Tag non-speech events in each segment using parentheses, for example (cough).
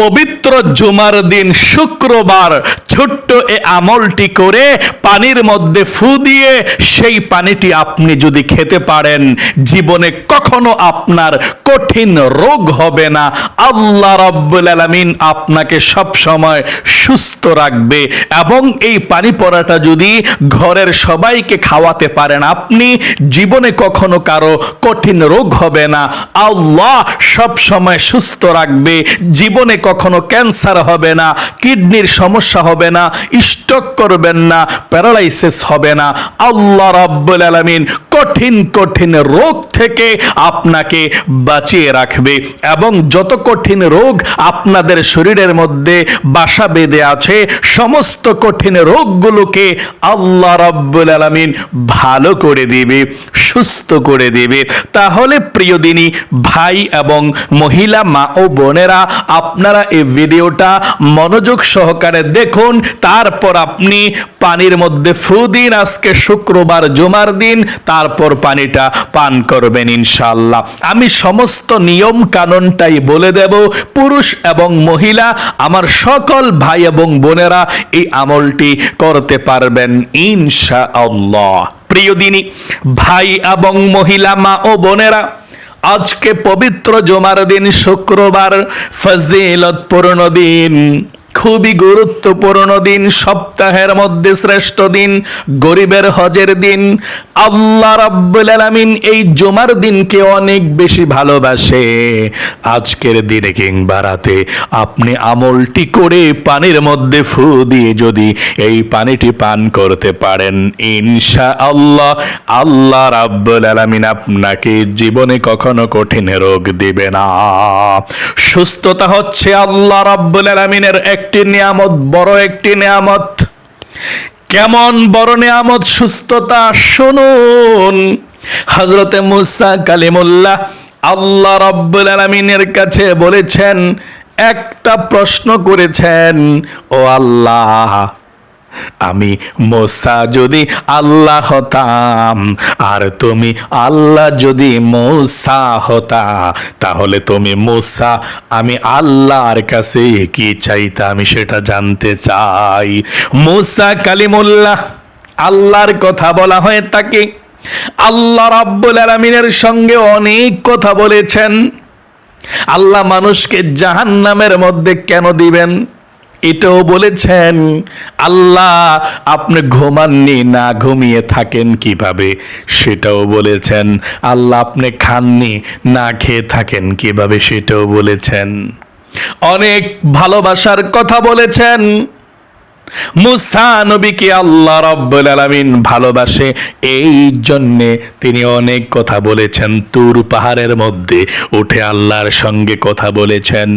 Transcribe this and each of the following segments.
পবিত্র জুমার দিন শুক্রবার ছোট্ট এ আমলটি করে পানির মধ্যে ফু দিয়ে সেই পানিটি আপনি যদি খেতে পারেন, জীবনে কখনো আপনার কঠিন রোগ হবে না। আল্লাহ রাব্বুল আলামিন আপনাকে সব সময় সুস্থ রাখবে এবং এই পানি পড়াটা যদি ঘরের সবাইকে খাওয়াতে পারেন আপনি, জীবনে কখনো কারও কঠিন রোগ হবে না। আল্লাহ সব সময় সুস্থ রাখবে, জীবনে কখনো ক্যান্সার হবে না কিডনির সমস্যা হবে না স্ট্রোক করবেন না প্যারালাইসিস হবে না। আল্লাহ রাব্বুল আলামিন কঠিন কঠিন রোগ থেকে আপনাকে বাঁচিয়ে রাখবে এবং যত কঠিন রোগ আপনাদের শরীরের মধ্যে বাসা বেঁধে আছে, সমস্ত কঠিন রোগগুলোকে আল্লাহ রাব্বুল আলামিন ভালো করে দিবে, সুস্থ করে দিবে। তাহলে প্রিয় দিনী, ভাই এবং মহিলা, মা ও বোনেরা, আপনারা এই ভিডিওটা মনোযোগ সহকারে দেখুন। তারপর আপনি পানির মধ্যে ফু দিন, আজকে শুক্রবার, জুমার দিন, তারপর পানিটা পান করবেন ইনশাল্লাহ আমি সমস্ত নিয়ম কানুনটাই বলে দেব, পুরুষ এবং মহিলা, আমার সকল ভাই এবং বোনেরা এই আমলটি করতে পারবেন ইনশা আল্লাহ প্রিয় দিনী, ভাই এবং মহিলা, মা ও বোনেরা আজকে পবিত্র জমার দিন শুক্রবার ফজিলতপূর্ণ দিন। খুবই গুরুত্বপূর্ণ দিন, সপ্তাহের মধ্যে শ্রেষ্ঠ দিন, গরিবের হজের দিন। আল্লাহ রাব্বুল আলামিন এই জুমার দিনকে অনেক বেশি ভালোবাসে। আজকের দিনে কিংবা রাতে আপনি আমলটি করে পানির মধ্যে ফু দিয়ে যদি এই পানিটি পান করতে পারেন ইনশা আল্লাহ আল্লাহ রাব্বুল আলামিন আপনাকে জীবনে কখনো কঠিন রোগ দিবে না। সুস্থতা হচ্ছে আল্লাহ রাব্বুল আলামিনের একটি নিয়ামত, বড় একটি নিয়ামত। কেমন বড় নিয়ামত, সুস্থতা শুনুন। হজরতে মুসা কালিমুল্লাহ আল্লাহ রব্বুল আলমিনের কাছে বলেছেন, একটা প্রশ্ন করেছেন, ও আল্লাহ। আমি মোসা যদি আল্লাহ হতাম, আর তুমি আল্লাহ যদি মোসা হতা, তাহলে তুমি মোসা, আমি আল্লাহর কাছে কি চাইতা আমি সেটা জানতে চাই। মোসা কালিমুল্লাহ, আল্লাহর কথা বলা হয় তাকে। আল্লাহ রাব্বুল আলামিনের সঙ্গে অনেক কথা বলেছেন। আল্লাহ মানুষকে জাহান্নামের মধ্যে কেন দিবেন? এটাও বলেছেন, আল্লাহ আপনি ঘুমাননি, না ঘুমিয়ে থাকেন কীভাবে? সেটাও বলেছেন, আল্লাহ আপনি খাননি, না খেয়ে থাকেন কীভাবে? সেটাও বলেছেন। অনেক ভালোবাসার কথা বলেছেন মুসা নবীকে আল্লাহ রব্বুল আলামিন ভালোবাসে, এই জন্যে তিনি অনেক কথা বলেছেন। তুর পাহাড়ের মধ্যে উঠে আল্লাহর সঙ্গে কথা বলেছেন।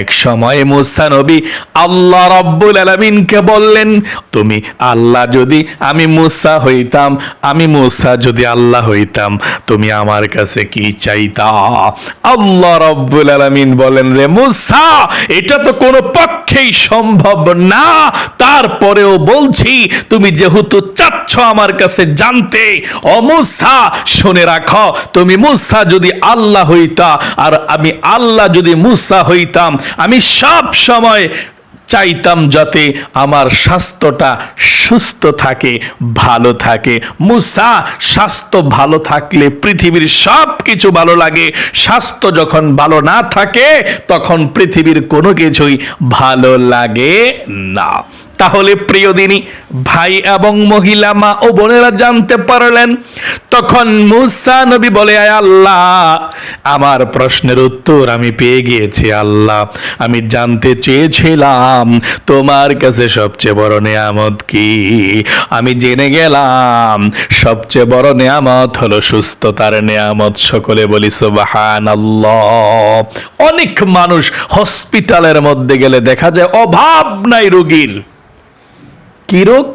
এক সময় মুসা নবী আল্লাহ রব্বুল আলামিনকে বললেন, তুমি আল্লাহ যদি আমি মুসা হইতাম, আমি মুসা যদি আল্লাহ হইতাম, তুমি আমার কাছে কি চাইতা? আল্লাহ রব্বুল আলামিন বলেন, রে মুসা, এটা তো কোনো পক্ষেই সম্ভব না। তারপরেও বলছি, তুমি যেহেতু চাচ্ছ আমার কাছে জানতে, ও মুসা, শুনে রাখো, তুমি মুসা যদি আল্লাহ হইতা, আর আমি আল্লাহ যদি মুসা হইতাম, আমি সব সময় চাইতাম যাতে আমার স্বাস্থ্যটা সুস্থ থাকে, ভালো থাকে। মুসা, স্বাস্থ্য ভালো থাকলে পৃথিবীর সব কিছু ভালো লাগে। স্বাস্থ্য যখন ভালো না থাকে, তখন পৃথিবীর কোনো কিছুই ভালো লাগে না। তাহলে প্রিয় দিনী, ভাই এবং মহিলা মা ও বোনেরা জানতে পারলেন। তখন মুসা নবী বলে, আয় আল্লাহ, আমার প্রশ্নের উত্তর আমি পেয়ে গিয়েছি আল্লাহ। আমি জানতে চেয়েছিলাম, তোমার কাছে সবচেয়ে বড় নেয়ামত কি? আমি জেনে গেলাম, সবচেয়ে বড় নেয়ামত হলো সুস্থতার নেয়ামত। সকলে বলি সুবাহান অনেক মানুষ হসপিটালের মধ্যে গেলে দেখা যায়, অভাব নাই রোগীর। কি রোগ?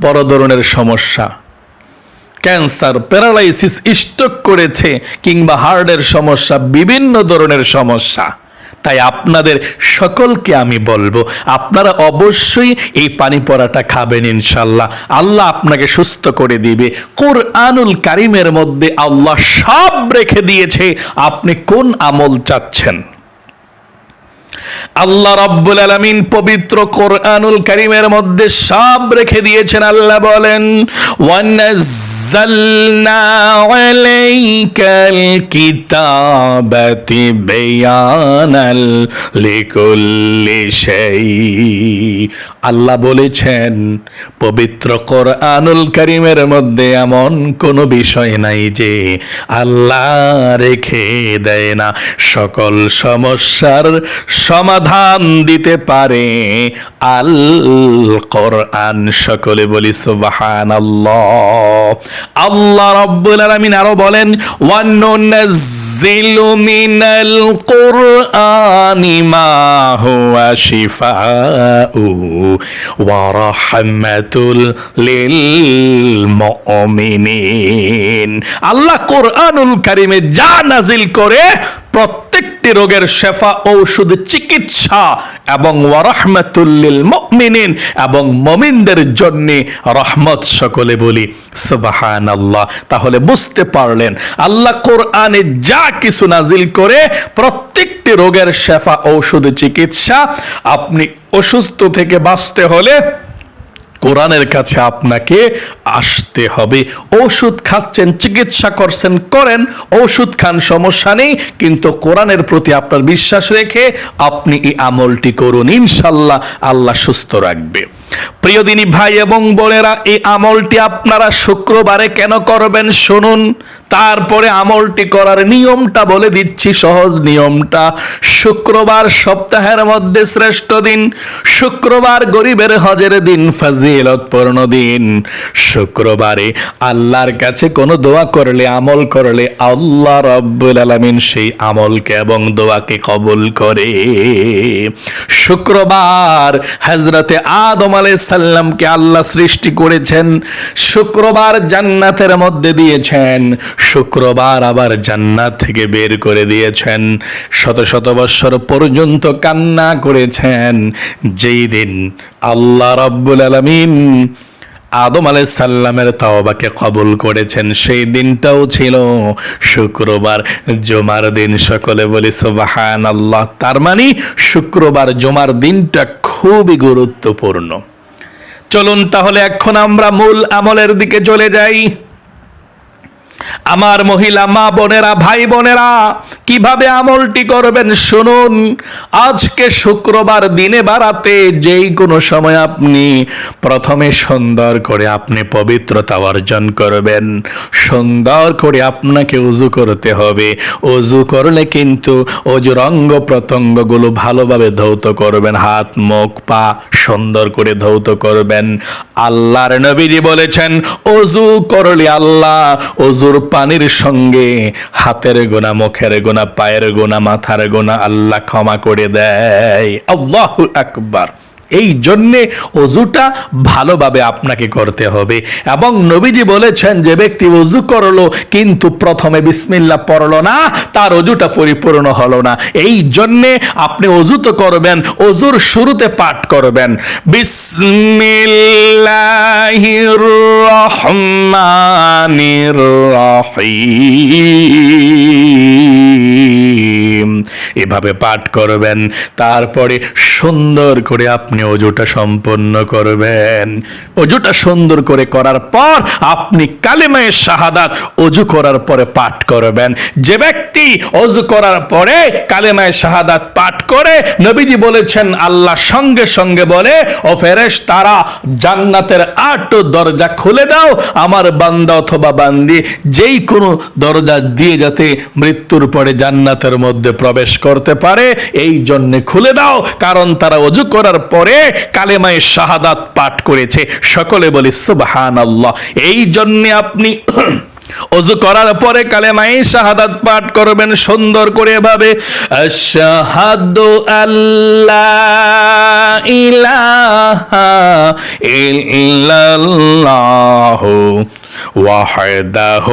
বড় ধরনের সমস্যা। ক্যান্সার, প্যারালাইসিস স্ট্রোক করেছে কিংবা হার্টের সমস্যা, বিভিন্ন ধরনের সমস্যা। তাই আপনাদের সকলকে আমি বলব, আপনারা অবশ্যই এই পানি পড়াটা খাবেন ইনশাল্লাহ। আল্লাহ আপনাকে সুস্থ করে দিবে। কোরআনুল কারিমের মধ্যে আল্লাহ সব রেখে দিয়েছে। আপনি কোন আমল চাচ্ছেন? আল্লাহ রাব্বুল আলামিন পবিত্র কোরআনুল কারীমের মধ্যে সব রেখে দিয়েছেন। আল্লাহ বলেন ওয়ানাজ্জালনা আলাইকাল কিতাবাতি বায়ানাল লিকুল্লি শাই আল্লাহ বলেছেন, পবিত্র কোরআনুল কারীমের মধ্যে এমন কোনো বিষয় নাই যে আল্লাহ রেখে দেয় না। সকল সমস্যার সমাধান দিতে পারে আল কোরআন। সকলে বলি সুবহানাল্লাহ। আল্লাহ রাব্বুল আলামিন আরও বলেন, ওয়ানুনাজ্জিলু মিনাল কুরআনি মা হুয়া শিফাউ ওয়া রাহমাতুল লিল মুমিনিন। আল্লাহ কোরআনুল কারীমে যা নাজিল করে প্রত্যেকটি রোগের শেফা, ঔষধ, চিকিৎসা এবং ওয়ারহমাতুল্লিল মুমিনিন এবং মমিনদের জন্য রহমত সকলে বলি সুবাহান আল্লাহ তাহলে বুঝতে পারলেন, আল্লাহ কোরআনে যা কিছু নাজিল করে প্রত্যেকটি রোগের শেফা, ঔষধ, চিকিৎসা আপনি অসুস্থ থেকে বাঁচতে হলে কোরআনের কাছে আপনাকে আসতে হবে। ওষুধ খাচ্ছেন, চিকিৎসা করছেন, করেন। ওষুধ খান, সমস্যা নেই। কিন্তু কোরআনের প্রতি আপনার বিশ্বাস রেখে আপনি এই আমলটি করুন। ইনশাল্লাহ আল্লাহ সুস্থ রাখবে। প্রিয় দিনী ভাই এবং বোনেরা, এই আমলটি আপনারা শুক্রবারে কেন করবেন শুনুন। তারপরে আমলটি করার নিয়মটা বলে দিচ্ছি, সহজ নিয়মটা। শুক্রবার সপ্তাহের মধ্যে শ্রেষ্ঠ দিন। শুক্রবার গরিবের হজের দিন, ফাজিলতপূর্ণ দিন। শুক্রবারে আল্লাহর কাছে কোনো দোয়া করলে, আমল করলে আল্লাহ রব্বুল আলামিন সেই আমলকে এবং দোয়াকে কবুল করে। শুক্রবার হজরতে আদম আলাইহিস সাল্লামকে আল্লাহ সৃষ্টি করেছেন, শুক্রবার জান্নাতের মধ্যে দিয়েছেন, শুক্রবার আবার জান্নাত থেকে বের করে দিয়েছেন। শত শত বৎসর পর্যন্ত কান্না করেছেন। যেই দিন আল্লাহ রব্বুল আলামিন আদম আলাই সাল্লামের তাওবাকে কবুল করেছেন। সেই দিনটাও ছিল শুক্রবার, জমার দিন। সকলে বলি সুবাহান আল্লাহ তার মানে শুক্রবার, জমার দিনটা খুবই গুরুত্বপূর্ণ। চলুন তাহলে এখন আমরা মূল আমলের দিকে চলে যাই। আমার মহিলা, মা বোনেরা, ভাই বোনেরা, কীভাবে আমলটি করবেন শুনুন। আজকে শুক্রবার দিনে বাড়াতে যেই কোনো সময় আপনি প্রথমে সুন্দর করে আপনি পবিত্রতা অর্জন করবেন। সুন্দর করে আপনাকে উজু করতে হবে। উজু করলে কিন্তু অজুর অঙ্গ প্রত্যঙ্গগুলো ভালোভাবে ধৌত করবেন। হাত, মুখ, পা সুন্দর করে ধৌত করবেন। আল্লাহর নবীজি বলেছেন অজু করলে আল্লাহ অজুর পানির সঙ্গে হাতের গোনা, মুখের গোনা, পায়ের গোনা, মাথার গোনা, আল্লাহ ক্ষমা করে দেয়। আল্লাহ আকবার। এই জন্যে অজুটা ভালোভাবে আপনাকে করতে হবে। এবং নবীজি বলেছেন, যে ব্যক্তি অজু করল, কিন্তু প্রথমে বিসমিল্লা পড়ল না, তার অজুটা পরিপূর্ণ হলো না। এই জন্যে আপনি অজু তো করবেন, অজুর শুরুতে পাঠ করবেন। এভাবে পাঠ করবেন, তারপরে সুন্দর করে আপনি অজুটা সম্পন্ন করবেন। অজুটা সুন্দর করে করার পর আপনি কালেমায়ের শাহাদাত অজু করার পরে পাঠ করবেন। যে ব্যক্তি অজু করার পরে কালেমায় শাহাদাত পাঠ করে, নবীজি বলেছেন, আল্লাহ সঙ্গে সঙ্গে বলে, ও ফেরেশ তারা জান্নাতের আট দরজা খুলে দাও, আমার বান্দা অথবা বান্দি যেই কোনো দরজা দিয়ে যাতে মৃত্যুর পরে জান্নাতের মধ্যে প্রবেশ করতে পারে, এই জন্যে খুলে দাও, কারণ তারা অজু করার পরে কালেমায় শাহাদাত পাঠ করেছে। সকলে বলি সুবহান আল্লাহ এই জন্যে আপনি (clears throat) অজু করার পরে কালেমাই শাহাদাত পাঠ করবেন সুন্দর করে ভাবে আশহাদু আল্লাহ ইলাহা ইল্লাল্লাহু وحده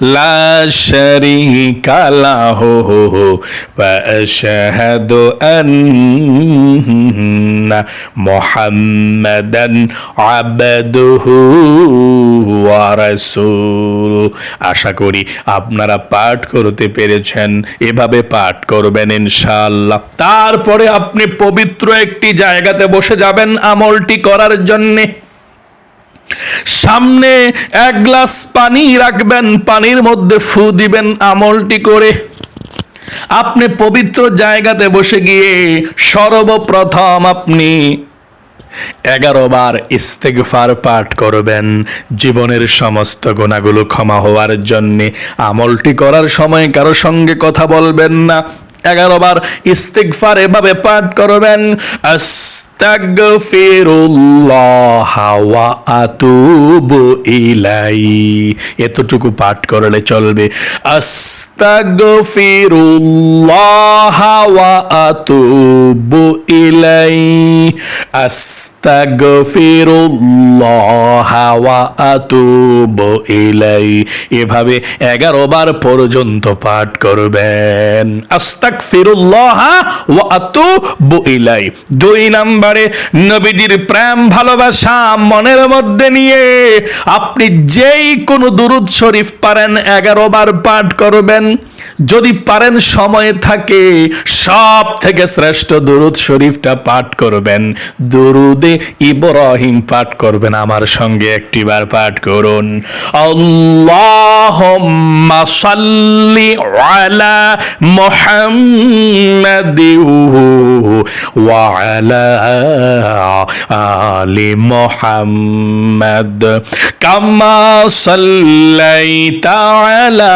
لا شريك له وأشهد أن মুহাম্মাদান আবদুহু ওয়া রাসূলুহু আশা করি আপনারা পাঠ করতে পেরেছেন এভাবে পাঠ করবেন ইনশাআল্লাহ তারপরে আপনি পবিত্র একটি জায়গাতে বসে যাবেন আমলটি করার জন্যে সামনে এক গ্লাস পানি রাখবেন, পানির মধ্যে ফু দিবেন আমলটি করে। আপনি পবিত্র জায়গাতে বসে গিয়ে সর্বপ্রথম আপনি এগারো বার ইস্তেগফার পাঠ করবেন। জীবনের সমস্ত গুণাগুলো ক্ষমা হওয়ার জন্যে আমলটি করার সময় কারও সঙ্গে কথা বলবেন না। এগারো বার ইস্তেগফার এভাবে পাঠ করবেন। এতটুকু পাঠ করলে চলবে। আস্তাগফিরুল্লাহ ওয়া আতুবু ইলাই আস্তাগফিরুল্লাহ ওয়া আতুবু ইলাই এভাবে এগারো বার পর্যন্ত পাঠ করবেন। আস্তাগফিরুল্লাহ ওয়া আতুবু ইলাই দুই নম্বরে নবীজির প্রেম, ভালোবাসা মনের মধ্যে নিয়ে আপনি যেই কোনো দুরুদ শরীফ পারেন, এগারো বার পাঠ করবেন। January যদি পারেন সময় থাকে, সব থেকে শ্রেষ্ঠ দুরুদ শরীফটা পাঠ করবেন। দরুদে ইব্রাহিম পাঠ করবেন, আমার সঙ্গে একটিবার পাঠ করুন। আল্লাহুম্মা সাল্লি আলা মুহাম্মাদি ওয়া আলা আলি মুহাম্মাদ। কামা সাল্লাইতা আলা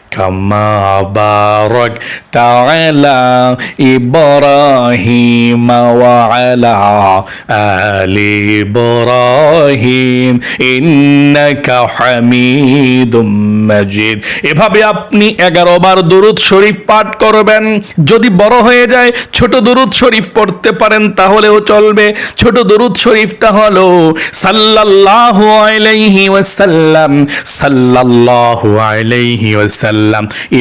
كما باركت على إبراهيم وعلى آل إبراهيم إنك حميد مجيد এভাবে আপনি এগারো বার দুরুদ শরীফ পাঠ করবেন যদি বড় হয়ে যায় ছোট দুরুদ শরীফ পড়তে পারেন তাহলেও চলবে ছোট দুরুদ শরীফটা হলো সাল্লাল্লাহু আলাইহি ওয়াসাল্লাম সাল্লাল্লাহু আলাইহি ওয়াসাল্লাম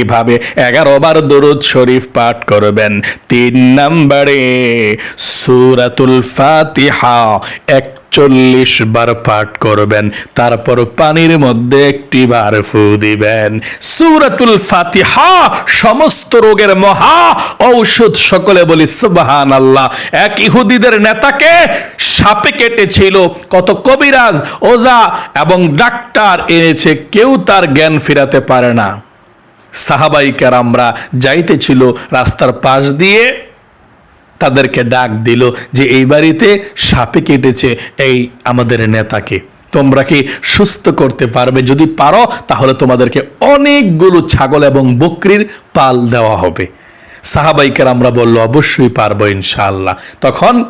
এভাবে এগারো বার দুরুদ শরীফ পাঠ করবেন। তিন নম্বরে সূরাতুল ফাতিহা এক চল্লিশ বার পাঠ করবেন, তারপর পানির মধ্যে একটি বার ফু দিবেন। সুরাতুল ফাতিহা সমস্ত রোগের মহা ঔষধ সকলে বলি সুবাহান আল্লাহ এক ইহুদিদের নেতাকে সাপে কেটেছিল, কত কবিরাজ, ওজা এবং ডাক্তার এনেছে, কেউ তার জ্ঞান ফিরাতে পারে না। সাহাবাই আমরা যাইতেছিল রাস্তার পাশ দিয়ে, তাদেরকে ডাক দিল যে, এই বাড়িতে সাপে কেটেছে এই আমাদের নেতাকে। তোমরা কি সুস্থ করতে পারবে? যদি পারো, তাহলে তোমাদেরকে অনেকগুলো ছাগল এবং বকরির পাল দেওয়া হবে। সাহাবাইকার আমরা বলল, অবশ্যই পারব ইনশাআল্লাহ। তখন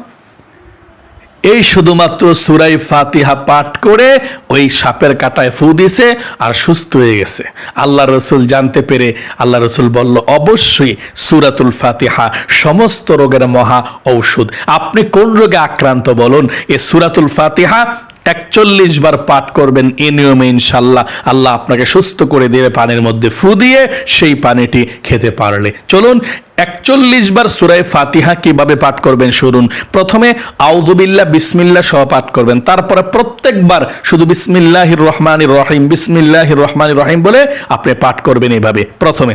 এই শুধুমাত্র সুরাই ফাতিহা পাঠ করে ওই সাপের কাটায় ফু দিছে আর সুস্থ হয়ে গেছে। আল্লাহ রসুল জানতে পেরে আল্লাহ রসুল বলল, অবশ্যই সুরাতুল ফাতিহা সমস্ত রোগের মহা ঔষধ। আপনি কোন রোগে আক্রান্ত বলুন? এ সুরাতুল ফাতিহা একচল্লিশ বার পাঠ করবেন, এ নিয়মে ইনশাল্লাহ আল্লাহ আপনাকে সুস্থ করে দিয়ে পানির মধ্যে ফু দিয়ে সেই পানিটি খেতে পারলে। চলুন, একচল্লিশ বার সুরায় ফাতিহা কীভাবে পাঠ করবেন শুনুন। প্রথমে আউদুবিল্লাহ বিসমিল্লা সহ পাঠ করবেন। তারপরে প্রত্যেকবার শুধু বিসমিল্লাহির রহমানির রহিম, বিসমিল্লাহির রহমানির রহিম বলে আপনি পাঠ করবেন এইভাবে প্রথমে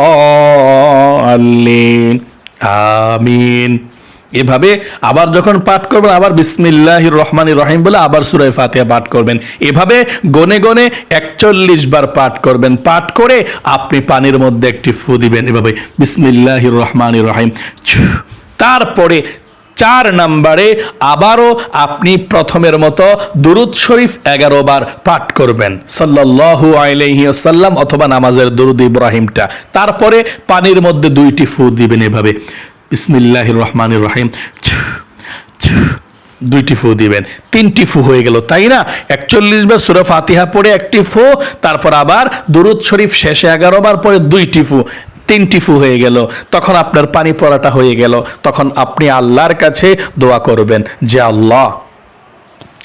আমিন এভাবে আবার যখন পাঠ করবেন, আবার বিসমিল্লাহ রহমান রহিম বলে আবার সুরাই ফাতিহা পাঠ করবেন। এভাবে গনে গনে একচল্লিশ বার পাঠ করবেন। পাঠ করে আপনি পানির মধ্যে একটি ফু দিবেন। এভাবে বিসমিল্লাহ রহমান রহিম। তারপরে চার নম্বরে আবারও আপনি প্রথমের মতো দুরুদ শরীফ এগারো বার পাঠ করবেন। সাল্লাল্লাহু আলাইহি ওয়াসাল্লাম অথবা নামাজের দুরুদ ইব্রাহিমটা। তারপরে পানির মধ্যে দুইটি ফু দিবেন এভাবে। বিসমিল্লাহির রহমানির রহিম। দুইটি ফু দিবেন। তিনটি ফু হয়ে গেল, তাই না? একচল্লিশ বার সুরা ফাতিহা পড়ে একটি ফু, তারপর আবার দুরুদ শরীফ শেষে এগারো বার পরে দুইটি ফু। তিনটি ফু হয়ে গেল। তখন আপনার পানি পড়াটা হয়ে গেল। তখন আপনি আল্লাহর কাছে দোয়া করবেন যে, আল্লাহ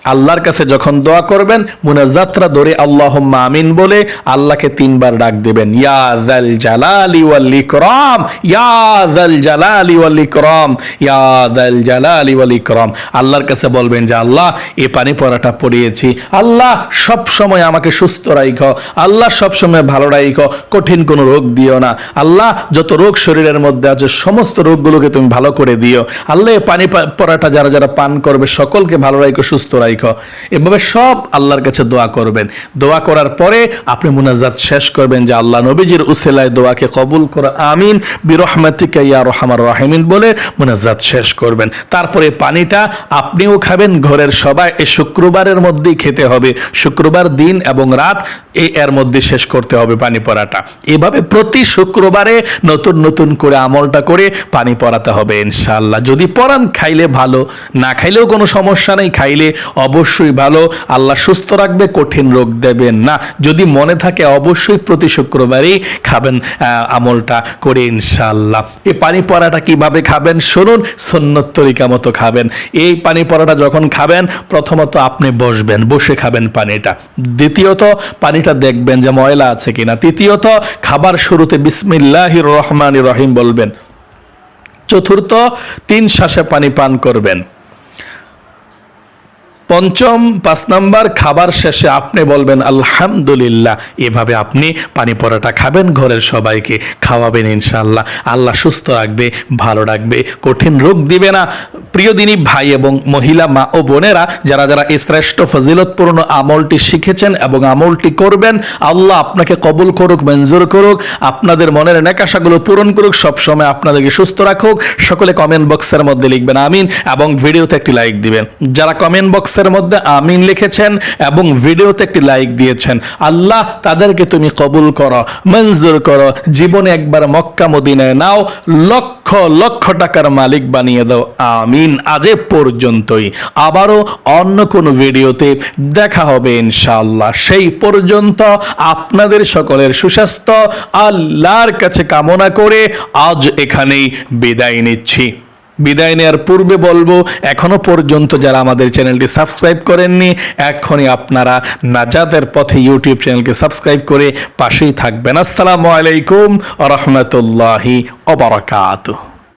আল্লাহর কাছে যখন দোয়া করবেন, মুনাজাতরা ধরে আল্লাহ আমিন বলে আল্লাহকে তিনবার ডাক দেবেন। ইয়া জাল জালালি ওয়াল ইকরাম, ইয়া জাল জালালি ওয়াল ইকরাম, ইয়া জাল জালালি ওয়াল ইকরাম। আল্লাহর কাছে বলবেন যে, আল্লাহ এই পানি পড়াটা পড়িয়েছি। আল্লাহ, সব সময় আমাকে সুস্থ রাইখো। আল্লাহ, সব সময় ভালো রাইখো। কঠিন কোনো রোগ দিও না। আল্লাহ, যত রোগ শরীরের মধ্যে আছে, সমস্ত রোগগুলোকে তুমি ভালো করে দিও। আল্লাহ পানি পা- পড়াটা যারা যারা পান করবে, সকলকে ভালো রাইখো, সুস্থ রাইখো। এভাবে সব আল্লাহর কাছে দোয়া করবেন। দোয়া করার পরে আপনি মুনাজাত শেষ করবেন যে আল্লাহ নবীজির উসেলায় দোয়াকে কবুল করো, আমিন। বিরহমাতিকা ইয়া রহমান রাহিমিন বলে মুনাজাত শেষ করবেন। তারপরে পানিটা আপনিও খাবেন, ঘরের সবাই এই শুক্রবারের মধ্যেই খেতে হবে। শুক্রবার দিন এবং রাত এই এর মধ্যে শেষ করতে হবে পানি পড়াটা। এভাবে প্রতি শুক্রবারে নতুন নতুন করে আমলটা করে পানি পড়াতে হবে ইনশাআল্লাহ। যদি পড়ান, খাইলে ভালো। না খাইলেও কোনো সমস্যা নেই, খাইলে অবশ্যই ভালো। আল্লাহ সুস্থ রাখবে, কঠিন রোগ দেবেন না। যদি মনে থাকে, অবশ্যই প্রতি শুক্রবারই খাবেন আমলটা করে ইনশাআল্লাহ। এই পানি পড়াটা কীভাবে খাবেন? শুনুন সন্ন্যত তরিকা মতো খাবেন। এই পানি পড়াটা যখন খাবেন, প্রথমত আপনি বসবেন, বসে খাবেন পানিটা। দ্বিতীয়ত, পানিটা দেখবেন যে ময়লা আছে কিনা। তৃতীয়ত, খাবার শুরুতে বিসমিল্লাহির রহমান রহিম বলবেন। চতুর্থ, তিন শ্বাসে পানি পান করবেন। পঞ্চম পাঁচ নাম্বার, খাবার শেষে আপনি বলবেন, আলহামদুলিল্লাহ। এভাবে আপনি পানি পরাটা খাবেন, ঘরের সবাইকে খাওয়াবেন ইনশাল্লাহ আল্লাহ সুস্থ রাখবে, ভালো রাখবে, কঠিন রোগ দিবে না। প্রিয় দিনী ভাই এবং মহিলা, মা ও বোনেরা, যারা যারা এই শ্রেষ্ঠ ফজিলতপূর্ণ আমলটি শিখেছেন এবং আমলটি করবেন, আল্লাহ আপনাকে কবুল করুক, মঞ্জুর করুক, আপনাদের মনের নেকাশাগুলো পূরণ করুক, সবসময় আপনাদেরকে সুস্থ রাখুক। সকলে কমেন্ট বক্সের মধ্যে লিখবেন, আমিন এবং ভিডিওতে একটি লাইক দিবেন। যারা কমেন্ট বক্সের মধ্যে আমিন লিখেছেন এবং ভিডিওতে একটি লাইক দিয়েছেন। আল্লাহ তাদেরকে তুমি কবুল করো, মঞ্জুর করো, জীবনে একবার মক্কা মদিনায় নাও, লক্ষ লক্ষ টাকার মালিক বানিয়ে দাও। আমিন। আজে পর্যন্তই। আবারও অন্য কোনো ভিডিওতে দেখা হবে ইনশাআল্লাহ। সেই পর্যন্ত আপনাদের সকলের সুস্বাস্থ্য, আল্লাহর কাছে কামনা করে আজ এখানেই বিদায় নিচ্ছি। বিদায় নেওয়ার পূর্বে বলব, এখনও পর্যন্ত যারা আমাদের চ্যানেলটি সাবস্ক্রাইব করেননি, এখনই আপনারা নাজাদের পথে ইউটিউব চ্যানেলকে সাবস্ক্রাইব করে পাশেই থাকবেন। আসসালামু আলাইকুম রহমতুল্লাহি ওবরাকাতুহ